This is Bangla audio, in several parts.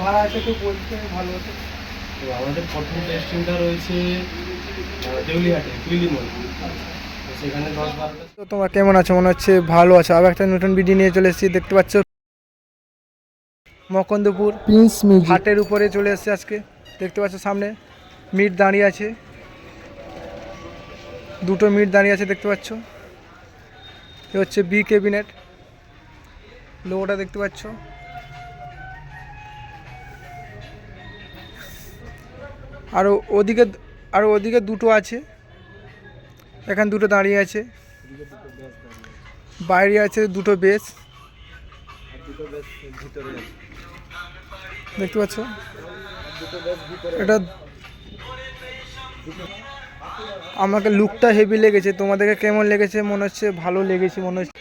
ভাড়া আছে তো বলতে ভালো হতো তো আমাদের প্রথম টেস্টিংটা রয়েছে দেউলিহাটে কুইলি মল সেখানে দশ বারোটা তো তোমরা কেমন আছো? মনে হচ্ছে ভালো আছো। আবার একটা নতুন ভিডিও নিয়ে চলে এসেছি। দেখতে পাচ্ছ মকন্দপুর প্রিন্স মিউজিক হাটের উপরে চলে এসেছে আজকে। দেখতে পাচ্ছ সামনে মিট দাঁড়িয়ে আছে। দুটো মিট দাঁড়িয়ে আছে দেখতে পাচ্ছ। এ হচ্ছে বি ক্যাবিনেট লোগোটা দেখতে পাচ্ছ। আরও ওদিকে আরও ওদিকে দুটো আছে। এখানে দুটো দাঁড়িয়ে আছে। বাইরে আছে দুটো বেস। দেখতে পাচ্ছ? এটা আমাকে লুকটা হেভি লেগেছে। তোমাদেরকে কেমন লেগেছে? মনে হচ্ছে ভালো লেগেছে, মনে হচ্ছে।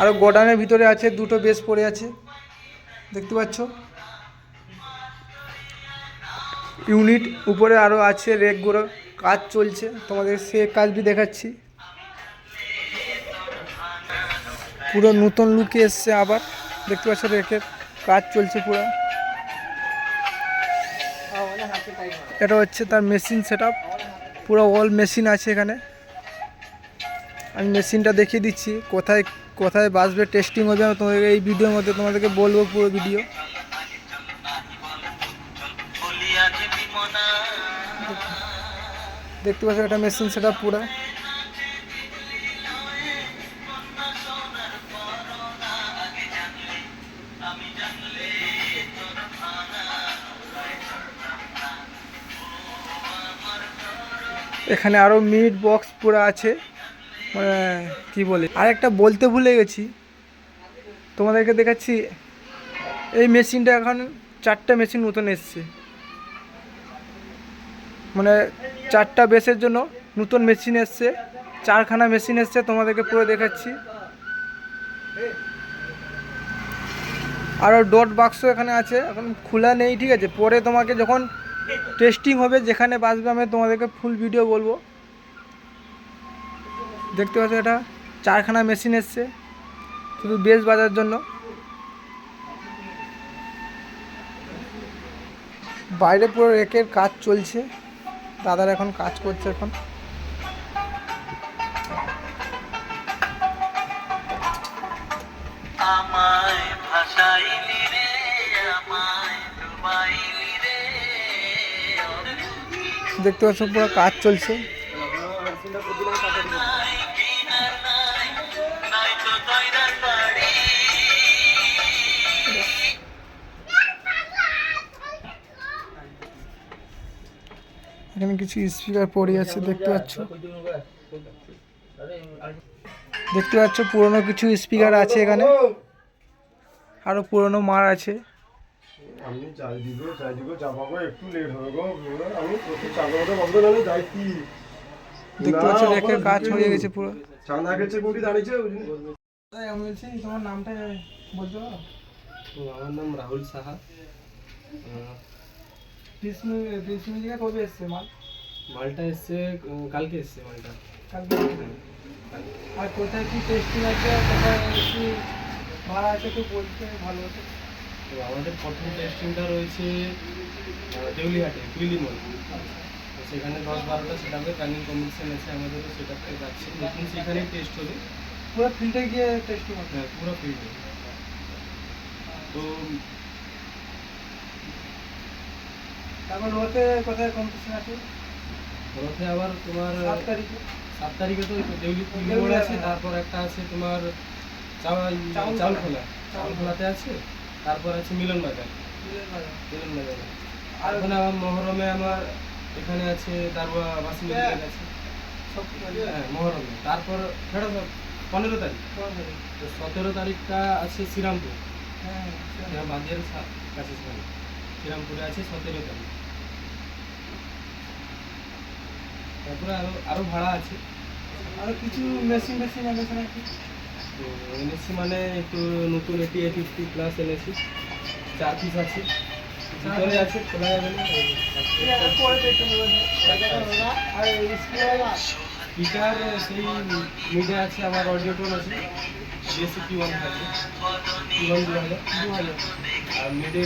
আরও গোডানের ভিতরে আছে, দুটো বেস পড়ে আছে। দেখতে পাচ্ছ? ইউনিট উপরে আরও আছে রেকগুলো কাজ চলছে। তোমাদের সে কাজ বি দেখাচ্ছি। পুরো নতুন লুকে এসছে আবার। দেখতে পাচ্ছ রেকের কাজ চলছে পুরো। এটা হচ্ছে তার মেশিন সেট পুরো অল মেশিন আছে এখানে। আমি মেশিনটা দেখিয়ে দিচ্ছি। কোথায় কোথায় বাসবে টেস্টিং হবে, আমি তোমাদেরকে এই ভিডিওর মধ্যে তোমাদেরকে বলব পুরো ভিডিও দেখতে পাচ্ছ একটা মেশিন সেট পুরো। এখানে আরও মিট বক্স পুরো আছে। মানে কী বলে? আর একটা বলতে ভুলে গেছি। তোমাদেরকে দেখাচ্ছি, এই মেশিনটা এখন চারটা মেশিন নতুন এসছে। মানে চারটা বেসের জন্য নতুন মেশিন এসছে, চারখানা মেশিন এসছে, তোমাদেরকে পুরো দেখাচ্ছি। আরও ডট বাক্স এখানে আছে, এখন খোলা নেই, ঠিক আছে? পরে তোমাকে যখন টেস্টিং হবে, যেখানে বাসবে, আমি তোমাদেরকে ফুল ভিডিও বলব। দেখতে পাচ্ছ এটা চারখানা মেশিন এসছে শুধু বেস বাজার জন্য। বাইরে পুরো রেকের কাজ চলছে দাদার এখন কাজ করছে এখন। আমায় ভাসাইলি রে আমায় ডুবাইলি রে দেখতে পাচ্ছ পুরো কাজ চলছে। এখানে কিছু স্পিকার পড়ে আছে দেখতে পাচ্ছ? দেখতে পাচ্ছ পুরনো কিছু স্পিকার আছে এখানে। আরও পুরনো মার আছে। আমি যাই দিব যাই দিব যাব একটু লেট হবে গো। আমি প্রতি চাঁদা বন্ধ নালে যাই কি দেখতে পাচ্ছ রেকের কাজ হয়ে গেছে পুরো। চাঁদা গেছে কোটি দাঁড়িয়েছে আমি বলছি তোমার নামটা তো আমার নাম রাহুল সাহা। মিউজিকে কবে এসছে মাল? মালটা এসছে কালকে এসছে মালটা। কালকে আর কোথায় কি টেস্টিং আছে? কোথায় কি ভাড়া আছে তো বলতে ভালো হতো। তো আমাদের প্রথম টেস্টিংটা রয়েছে দেউলিহাটে কুইলি মল তো সেখানে দশ বারোটা সেটাপে রানিং কম্পিটিশন আছে আমাদেরও সেটাতে যাচ্ছে। নতুন সেখানে টেস্ট হবে। পুরো ফিল্ডে গিয়ে টেস্টিং হতো হ্যাঁ পুরো ফিল্ডে তো তারপর রোতে কোথায় কম্পিটিশন আছে? রথে আবার তোমার সাত তারিখে। সাত তারিখে তো দেউলি আছে হ্যাঁ। তারপর একটা আছে তোমার চাউল খোলা। চাউল খোলাতে আছে তারপর আছে মিলন বাজার। মিলন বাজারে। আর ওখানে আমার মহরমে আমার এখানে আছে দারুয়া বাসি মেডিকেল আছে। সব হ্যাঁ মহরমে। তারপর সেটা তো পনেরো তারিখ। তো সতেরো তারিখটা আছে শ্রীরামপুর। হ্যাঁ হ্যাঁ বাদিয়ার কাছে শ্রীরামপুরে আছে সতেরো তারিখ তারপরে আরও আরও ভাড়া আছে। আর কিছু মেশিন মেশিন আছে নাকি? তো এনেছি মানে একটু নতুন এটি এ ফিফটি প্লাস এনেছি। চার পিস আছে। ভিতরে আছে খোলা যাবে না। পরে দেখতে পাবো আর স্পিকার স্পিকার সেই মিডে আছে আমার অডিও টোন আছে। B S C P one झाली पी वन झालं मिडे